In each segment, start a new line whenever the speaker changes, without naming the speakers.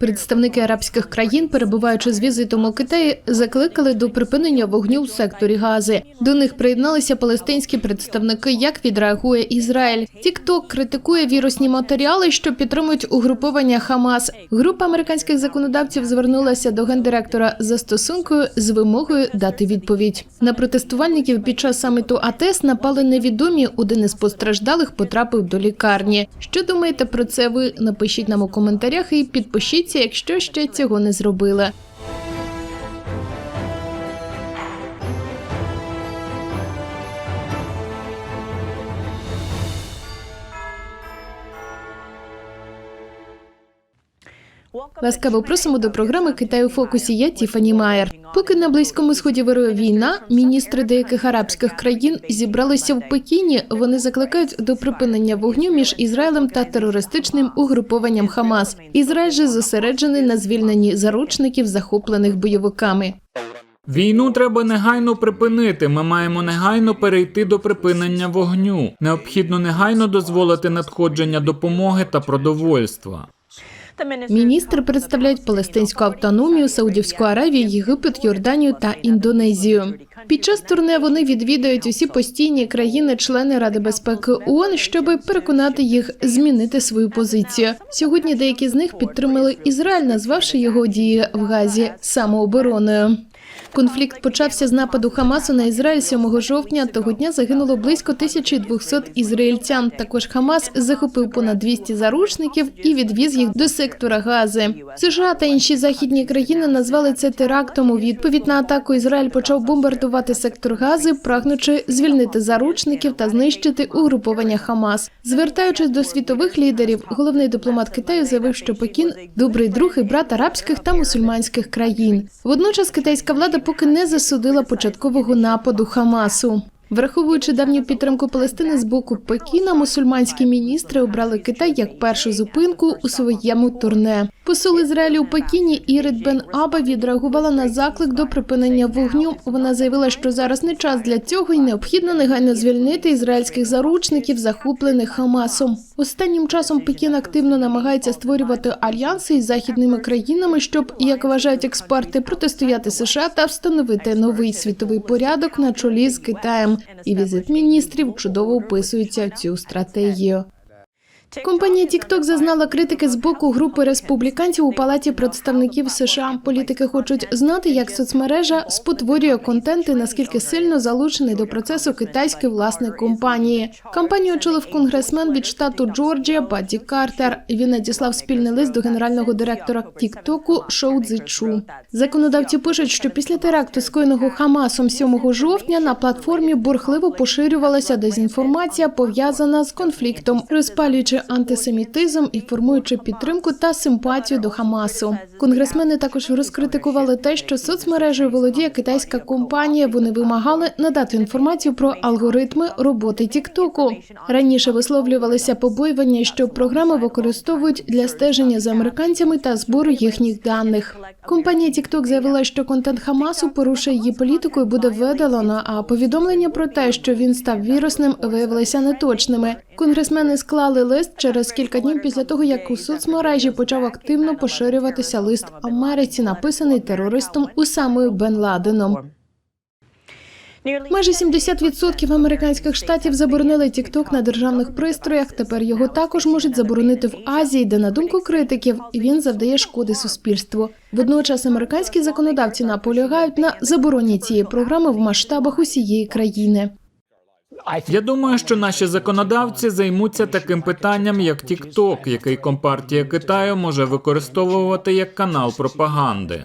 Представники арабських країн, перебуваючи з візитом у Китаї, закликали до припинення вогню в секторі Гази. До них приєдналися палестинські представники. Як відреагує Ізраїль? Тікток критикує вірусні матеріали, що підтримують угруповання Хамас. Група американських законодавців звернулася до гендиректора за стосункою з вимогою дати відповідь. На протестувальників під час саміту АТЕС напали невідомі. Один із постраждалих потрапив до лікарні. Що думаєте про це? Ви напишіть нам у коментарях і підпишіться, якщо ще цього не зробили. Ласкаво просимо до програми Китай у фокусі. Я Тіфані Майер. Поки на близькому сході вирує війна, міністри деяких арабських країн зібралися в Пекіні. Вони закликають до припинення вогню між Ізраїлем та терористичним угрупованням Хамас. Ізраїль же зосереджений на звільненні заручників, захоплених бойовиками.
Війну треба негайно припинити. Ми маємо негайно перейти до припинення вогню. Необхідно негайно дозволити надходження допомоги та продовольства.
Міністри представляють палестинську автономію, Саудівську Аравію, Єгипет, Йорданію та Індонезію. Під час турне вони відвідають усі постійні країни-члени Ради безпеки ООН, щоб переконати їх змінити свою позицію. Сьогодні деякі з них підтримали Ізраїль, назвавши його дії в Газі самообороною. Конфлікт почався з нападу Хамасу на Ізраїль 7 жовтня. Того дня загинуло близько 1200 ізраїльтян. Також Хамас захопив понад 200 заручників і відвіз їх до сектора Гази. США та інші західні країни назвали це терактом. У відповідь на атаку Ізраїль почав бомбардувати сектор Гази, прагнучи звільнити заручників та знищити угруповання Хамас. Звертаючись до світових лідерів, головний дипломат Китаю заявив, що Пекін добрий друг і брат арабських та мусульманських країн. Водночас китайська влада поки не засудила початкового нападу Хамасу. Враховуючи давню підтримку Палестини з боку Пекіна, мусульманські міністри обрали Китай як першу зупинку у своєму турне. Посол Ізраїлю у Пекіні Ірит Бен Аба відреагувала на заклик до припинення вогню. Вона заявила, що зараз не час для цього і необхідно негайно звільнити ізраїльських заручників, захоплених Хамасом. Останнім часом Пекін активно намагається створювати альянси із західними країнами, щоб, як вважають експерти, протистояти США та встановити новий світовий порядок на чолі з Китаєм. І візит міністрів чудово вписується в цю стратегію. Компанія TikTok зазнала критики з боку групи республіканців у палаті представників США. Політики хочуть знати, як соцмережа спотворює контент і наскільки сильно залучений до процесу китайський власник компанії. Кампанію очолив конгресмен від штату Джорджія Бадді Картер. Він надіслав спільний лист до генерального директора Тіктоку Шоу Цзичу. Законодавці пишуть, що після теракту, скоєного Хамасом 7 жовтня, на платформі бурхливо поширювалася дезінформація, пов'язана з конфліктом, розпалюючи антисемітизм і формуючи підтримку та симпатію до Хамасу. Конгресмени також розкритикували те, що соцмережею володіє китайська компанія. Вони вимагали надати інформацію про алгоритми роботи Тіктоку. Раніше висловлювалися побоювання, що програми використовують для стеження за американцями та збору їхніх даних. Компанія TikTok заявила, що контент Хамасу порушує її політику і буде видалено. А повідомлення про те, що він став вірусним, виявилися неточними. Конгресмени склали лист через кілька днів після того, як у соцмережі почав активно поширюватися лист Америці, написаний терористом Усамою Бен Ладеном. Майже 70% американських штатів заборонили TikTok на державних пристроях. Тепер його також можуть заборонити в Азії, де на думку критиків він завдає шкоди суспільству. Водночас американські законодавці наполягають на забороні цієї програми в масштабах усієї країни.
Я думаю, що наші законодавці займуться таким питанням, як TikTok, який компартія Китаю може використовувати як канал пропаганди.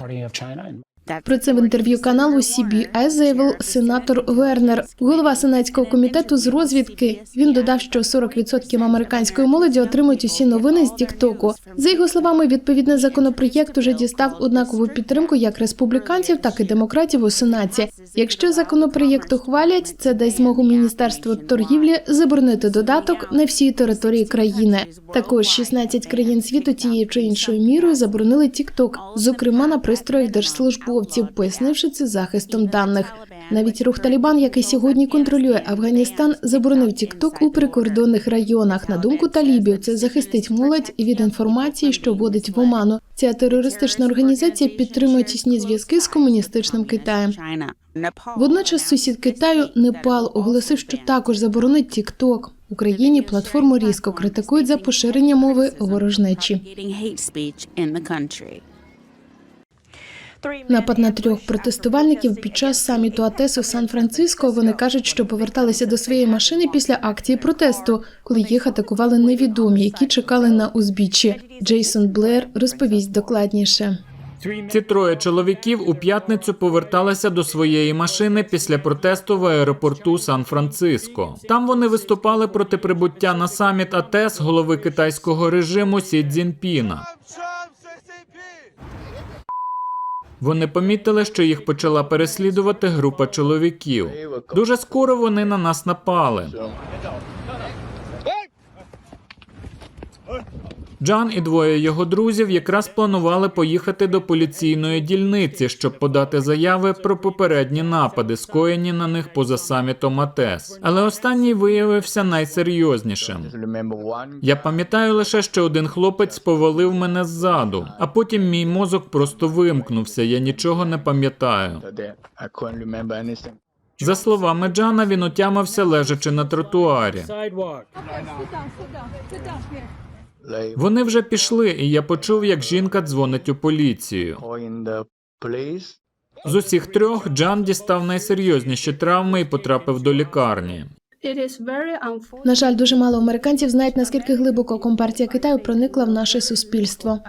Про це в інтерв'ю каналу CBS заявив сенатор Вернер, голова сенатського комітету з розвідки. Він додав, що 40% американської молоді отримують усі новини з Тіктоку. За його словами, відповідний законопроєкт уже дістав однакову підтримку як республіканців, так і демократів у сенаті. Якщо законопроєкт ухвалять, це дасть змогу міністерству торгівлі заборонити додаток на всій території країни. Також 16 країн світу тією чи іншою мірою заборонили TikTok, зокрема на пристроях держслужбовців. Урядовців, пояснивши це захистом даних. Навіть рух Талібан, який сьогодні контролює Афганістан, заборонив TikTok у прикордонних районах. На думку талібів, це захистить молодь від інформації, що вводить в оману. Ця терористична організація підтримує тісні зв'язки з комуністичним Китаєм. Водночас сусід Китаю Непал оголосив, що також заборонить. В Україні платформу різко критикують за поширення мови ворожнечі. Напад на трьох протестувальників під час саміту АТЕС у Сан-Франциско. Вони кажуть, що поверталися до своєї машини після акції протесту, коли їх атакували невідомі, які чекали на узбіччі. Джейсон Блер розповість докладніше.
Ці троє чоловіків у п'ятницю поверталися до своєї машини після протесту в аеропорту Сан-Франциско. Там вони виступали проти прибуття на саміт АТЕС голови китайського режиму Сі Цзіньпіна. Вони помітили, що їх почала переслідувати група чоловіків. Дуже скоро вони на нас напали. Джан і двоє його друзів якраз планували поїхати до поліційної дільниці, щоб подати заяви про попередні напади, скоєні на них поза самітом АТЕС. Але останній виявився найсерйознішим. Я пам'ятаю лише, що один хлопець повалив мене ззаду, а потім мій мозок просто вимкнувся. Я нічого не пам'ятаю. За словами Джана, він отямився лежачи на тротуарі. Вони вже пішли, і я почув, як жінка дзвонить у поліцію. З усіх трьох Джан дістав найсерйозніші травми і потрапив до лікарні.
На жаль, дуже мало американців знають наскільки глибоко компартія Китаю проникла в наше суспільство.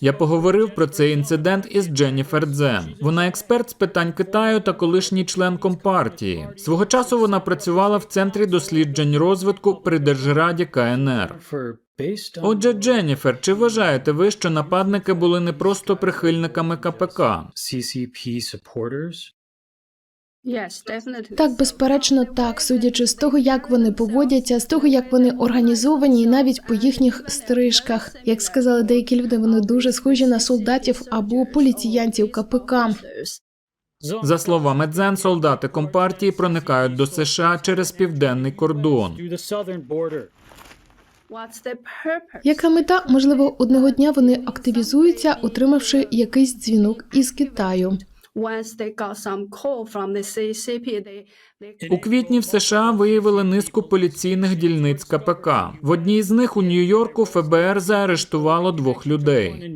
Я поговорив про цей інцидент із Дженніфер Дзен. Вона експерт з питань Китаю та колишній член компартії. Свого часу вона працювала в центрі досліджень розвитку при держраді КНР. Отже, Дженніфер, чи вважаєте ви, що нападники були не просто прихильниками КПК?
Так, безперечно, так, судячи з того, як вони поводяться, з того, як вони організовані, і навіть по їхніх стрижках, як сказали деякі люди, вони дуже схожі на солдатів або поліціянтів КПК.
За словами Дзен, солдати компартії проникають до США через південний кордон.
Яка мета? Можливо, одного дня вони активізуються, отримавши якийсь дзвінок із Китаю.
У квітні в США виявили низку поліційних дільниць КПК. В одній з них у Нью-Йорку ФБР заарештувало двох людей.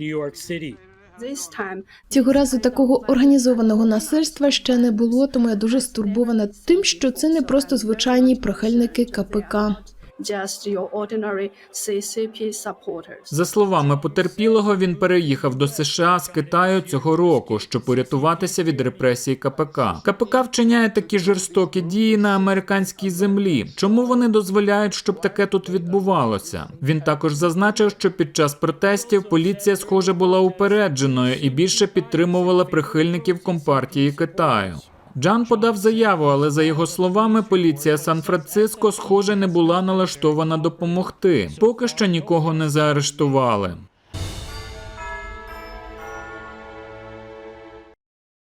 Цього разу такого організованого насильства ще не було, тому я дуже стурбована тим, що це не просто звичайні прихильники КПК.
Just your ordinary CCP supporters.
За словами потерпілого, він переїхав до США з Китаю цього року, щоб урятуватися від репресій КПК. КПК вчиняє такі жорстокі дії на американській землі. Чому вони дозволяють, щоб таке тут відбувалося? Він також зазначив, що під час протестів поліція, схоже, була упередженою і більше підтримувала прихильників компартії Китаю. Джан подав заяву, але за його словами, поліція Сан-Франциско, схоже, не була налаштована допомогти. Поки що нікого не заарештували.